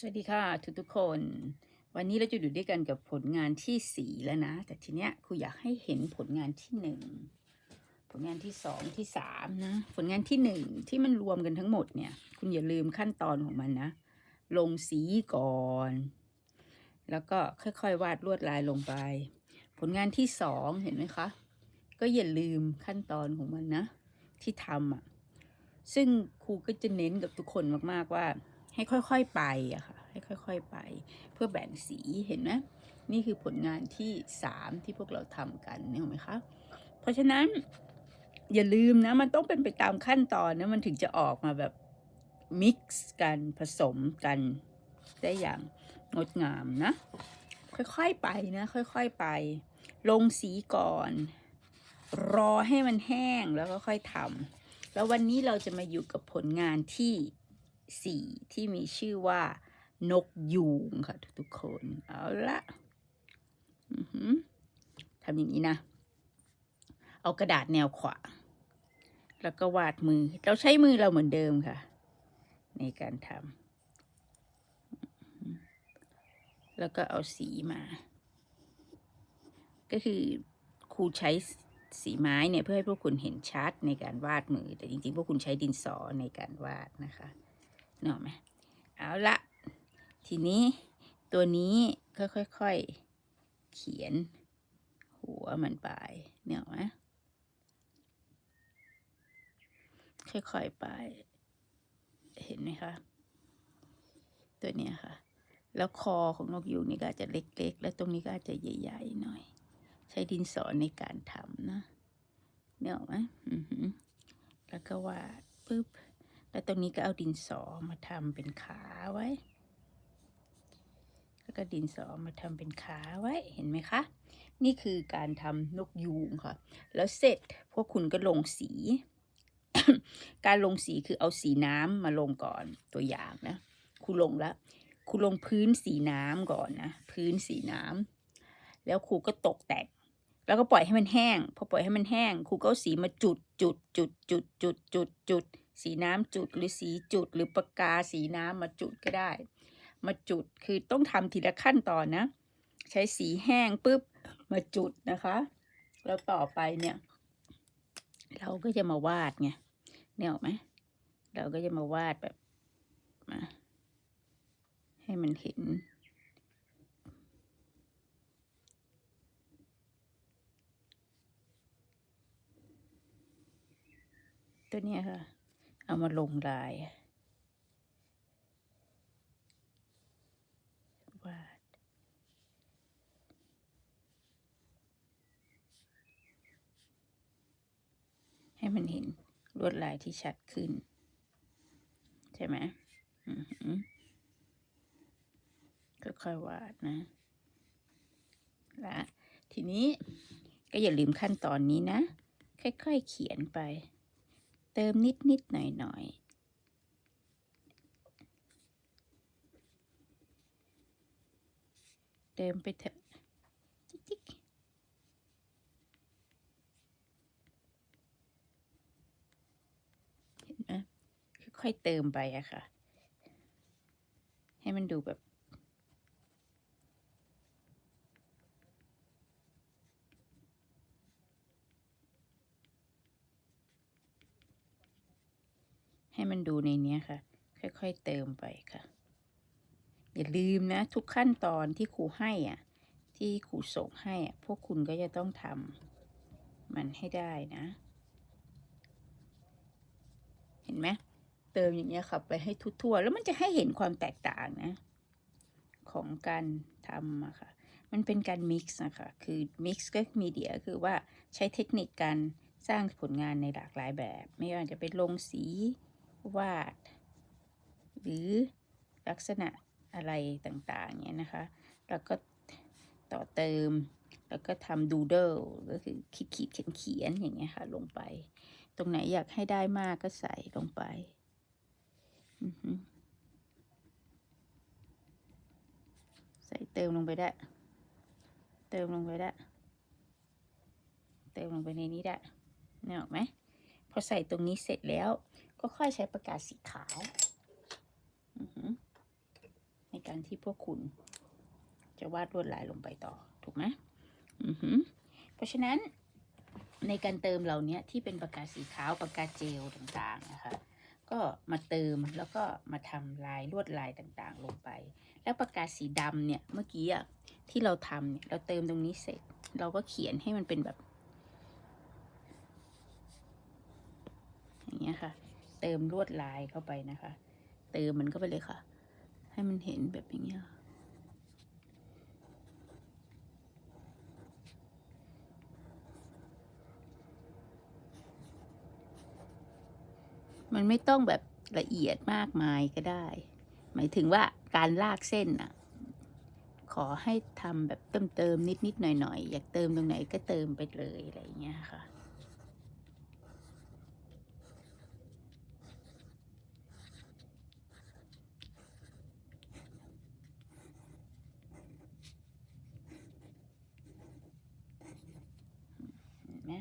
สวัสดีค่ะทุกทุกคน วันนี้เราจะอยู่ด้วยกันกับผลงานที่สี่แล้วนะ แต่ทีเนี้ยครูอยากให้เห็นผลงานที่หนึ่งผลงานที่สองที่สามนะ ผลงานที่หนึ่งที่มันรวมกันทั้งหมดเนี่ย คุณอย่าลืมขั้นตอนของมันนะ ลงสีก่อน แล้วก็ค่อยๆ วาดลวดลายลงไป ผลงานที่สองเห็นไหมคะ ก็อย่าลืมขั้นตอนของมันนะ ที่ทำอะซึ่งครูก็จะเน้นกับทุกคนมากๆว่า ให้ค่อยๆไปอะค่ะให้ค่อยๆไป เพื่อแบ่งสีเห็นไหมนี่คือผลงานที่สามที่พวกเราทำกันนี่เห็นไหมคะเพราะฉะนั้นอย่าลืมนะ มันต้องเป็นไปตามขั้นตอนนะมันถึงจะออกมาแบบมิกซ์กันผสมกันได้อย่างงดงามนะ ค่อยๆไปนะ ค่อยๆไป ลงสีก่อน รอให้มันแห้งแล้วก็ค่อยทำแล้ววันนี้เราจะมาอยู่กับผลงานที่ สีที่มีชื่อว่านกยูงค่ะทุกๆคน เอาละทำอย่างนี้นะ เอากระดาษแนวขวางแล้วก็วาดมือ เราใช้มือเราเหมือนเดิมค่ะ ในการทำแล้วก็เอาสีมา ก็คือครูใช้สีไม้เนี่ยเพื่อให้พวกคุณเห็นชัดในการวาดมือ แต่จริงๆ พวกคุณใช้ดินสอในการวาดนะคะ เนกอะไหมเอาละทีนี้ตัวนี้ก็ค่อยๆ เขียน หัวมันไปเนี่ยหรอกไหมค่อยๆไป เห็นไหมคะ ตัวเนี้ยค่ะ แล้วคอของนกยูงนี่ก็จะเล็กๆ แล้วตรงนี้ก็อาจจะใหญ่ๆหน่อย ใช้ดินสอในการทำนะเนี่ยหรอไหมแล้วก็วาดปุ๊บ แล้วตรงนี้ก็เอาดินสอมาทำเป็นขาไว้ แล้วก็ดินสอมาทำเป็นขาไว้เห็นไหมคะ นี่คือการทำนกยูงค่ะ แล้วเสร็จพวกคุณก็ลงสี การลงสีคือเอาสีน้ำมาลงก่อนตัวอย่างนะครูลงแล้วครูลงพื้นสีน้ำก่อนนะ พื้นสีน้ำแล้วครูก็ตกแต่ง แล้วก็ปล่อยให้มันแห้ง พอปล่อยให้มันแห้งครูก็เอาสีมาจุดจุดจุดจุดจุดจุดจุด สีน้ำจุดหรือสีจุดหรือปากกาสีน้ำมาจุดก็ได้ มาจุดคือต้องทำทีละขั้นตอนนะ ใช้สีแห้งปุ๊บมาจุดนะคะ แล้วต่อไปเนี่ย เราก็จะมาวาดไงเนี่ยออกไหมเราก็จะมาวาดแบบมาให้มันเห็น ตัวเนี้ยค่ะ เอามาลงลายวาดให้มันเห็นลวดลายที่ชัดขึ้น ใช่ไหมค่อยๆวาดนะและทีนี้ก็อย่าลืมขั้นตอนนี้นะ ค่อยๆเขียนไป เติมนิดนิดๆหน่อยหน่อยๆเติมไปเถอะจิ๊กๆเห็นไหมค่อยๆเติมไปอะค่ะ ให้มันดูแบบ มันดูในนี้ค่ะ ค่อยๆเติมไปค่ะ อย่าลืมนะ ทุกขั้นตอนที่ครูให้อะ ที่ครูส่งให้อะ พวกคุณก็จะต้องทำมันให้ได้นะ เห็นไหมเติมอย่างเงี้ยค่ะไปให้ทั่วๆแล้วมันจะให้เห็นความแตกต่างนะ ของการทำอะค่ะมันเป็นการมิกซ์นะคะ คือมิกซ์ก็มีเดียคือว่าใช้เทคนิคการสร้างผลงานในหลากหลายแบบ ไม่ว่าจะเป็นลงสี วาด หรือลักษณะอะไรต่างๆเนี้ยนะคะ แล้วก็ต่อเติม แล้วก็ทำดูเดิลก็คือขีดขีดเขียนเขียนๆอย่างเงี้ยค่ะ ลงไป ตรงไหนอยากให้ได้มากก็ใส่ลงไปอือหือใส่เติมลงไปได้ เติมลงไปได้ เติมลงไปในนี้ได้นี่ออกไหมพอใส่ตรงนี้เสร็จแล้ว ก็ค่อยใช้ปากกาสีขาวในการที่พวกคุณ จะวาดลวดลายลงไปต่อ ถูกไหมอือหือเพราะฉะนั้นในการเติมเหล่านี้ที่เป็นปากกาสีขาวปากกาเจลต่างๆนะคะก็มาเติมแล้วก็มาทำลายลวดลายต่างๆ ลงไป แล้วปากกาสีดำเนี่ยเมื่อกี้อะที่เราทำเนี่ยเราเติมตรงนี้เสร็จ เราก็เขียนให้มันเป็นแบบ อย่างเงี้ยค่ะ เติมลวดลายเข้าไปนะคะ เติมมันเข้าไปเลยค่ะ ให้มันเห็นแบบอย่างเงี้ยมันไม่ต้องแบบละเอียดมากมายก็ได้ หมายถึงว่าการลากเส้นน่ะขอให้ทำแบบเติมเติมนิดนิดๆหน่อยหน่อยๆอยากเติมตรงไหนก็เติมไปเลยอะไรอย่างเงี้ยค่ะ เห็นไหม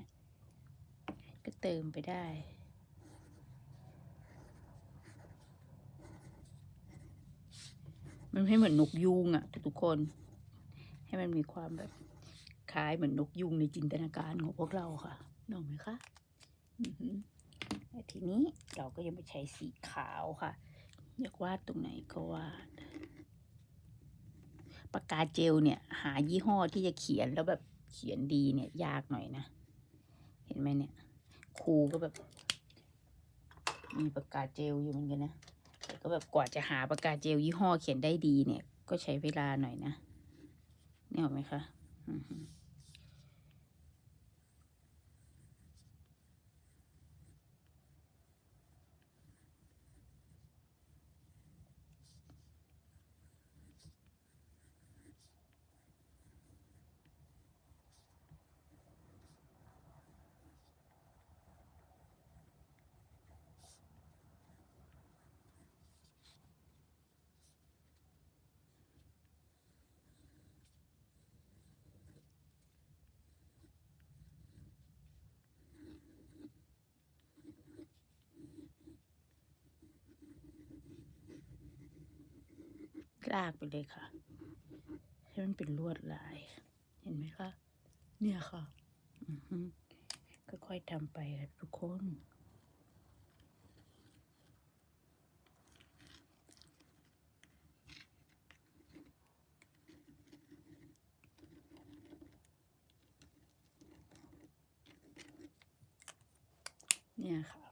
ก็เติมไปได้มันให้เหมือนนกยูงอะทุกคน ให้มันมีความแบบคล้ายเหมือนนกยูงในจินตนาการของพวกเราค่ะนึกออกไหมคะทีนี้เราก็ยังไม่ใช้สีขาวค่ะ อยากวาดตรงไหนก็วาดปากกาเจลเนี่ย หายี่ห้อที่จะเขียนแล้วแบบเขียนดีเนี่ย ยากหน่อยนะ เห็นไหมเนี่ย ครูก็แบบ มีปากกาเจลอยู่เหมือนกันนะแต่ก็แบบกว่าจะหาปากกาเจลยี่ห้อเขียนได้ดีเนี่ย ก็ใช้เวลาหน่อยนะนี่เห็นไหมคะ ลากไปเลยค่ะ ให้มันเป็นลวดลาย เห็นไหมคะ เนี่ยค่ะค่อยๆทำไปค่ะทุกคนเนี่ยค่ะ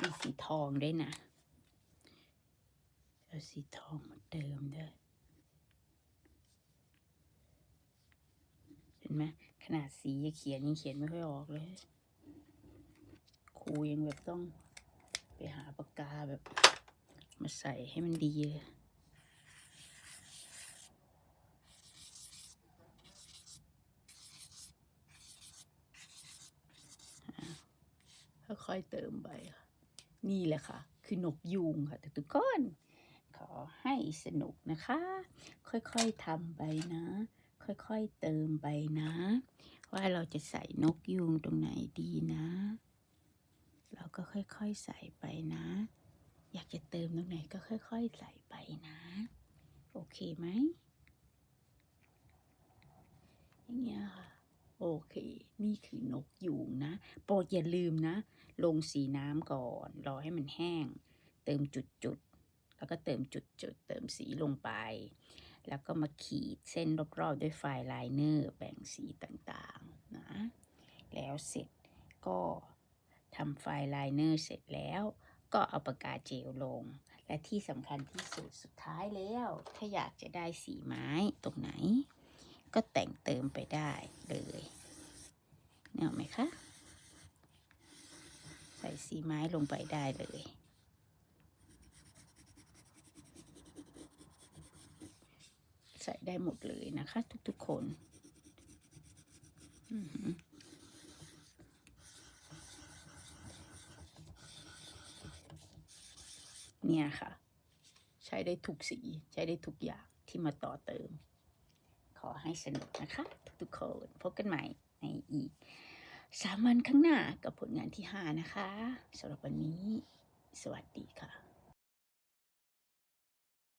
มีสีทองด้วยนะ สีทองมาเติมด้วยเห็นไหมขนาดสีเขียนยังเขียนไม่ค่อยออกเลยครูยังแบบต้องไปหาปากกาแบบ มาใส่ให้มันดีเลยค่อยๆเติมไปค่ะนี่แหละค่ะ คือนกยูงค่ะทุกๆคน ขอให้สนุกนะคะ ค่อยๆทำไปนะ ค่อยๆเติมไปนะ ว่าเราจะใส่นกยูงตรงไหนดีนะ เราก็ค่อยๆใส่ไปนะ อยากจะเติมตรงไหนก็ค่อย ๆ ใส่ไปนะ โอเคไหมอย่างเงี้ยค่ะโอเค นี่คือนกยูงนะ โปรดอย่าลืมนะ ลงสีน้ำก่อน รอให้มันแห้ง เติมจุดๆ แล้วก็เติมจุดๆ เติมสีลงไป แล้วก็มาขีดเส้นรอบๆ ด้วยไฟลายเนอร์แบ่งสีต่างๆนะแล้วเสร็จก็ทำไฟลายเนอร์เสร็จแล้วก็เอาปากกาเจลลง และที่สำคัญที่สุดสุดท้ายแล้ว ถ้าอยากจะได้สีไม้ตรงไหน ก็แต่งเติมไปได้เลยเนี่ยไหมคะ ใส่สีไม้ลงไปได้เลย ใส่ได้หมดเลยนะคะ ทุกๆคนเนี่ยค่ะ ใช้ได้ทุกสีใช้ได้ทุกอย่างที่มาต่อเติม ขอให้สนุกนะคะ ทุกๆคนพบกันใหม่ในอีกสามวันข้างหน้ากับผลงานที่ 5 นะคะสำหรับวันนี้ สวัสดีค่ะ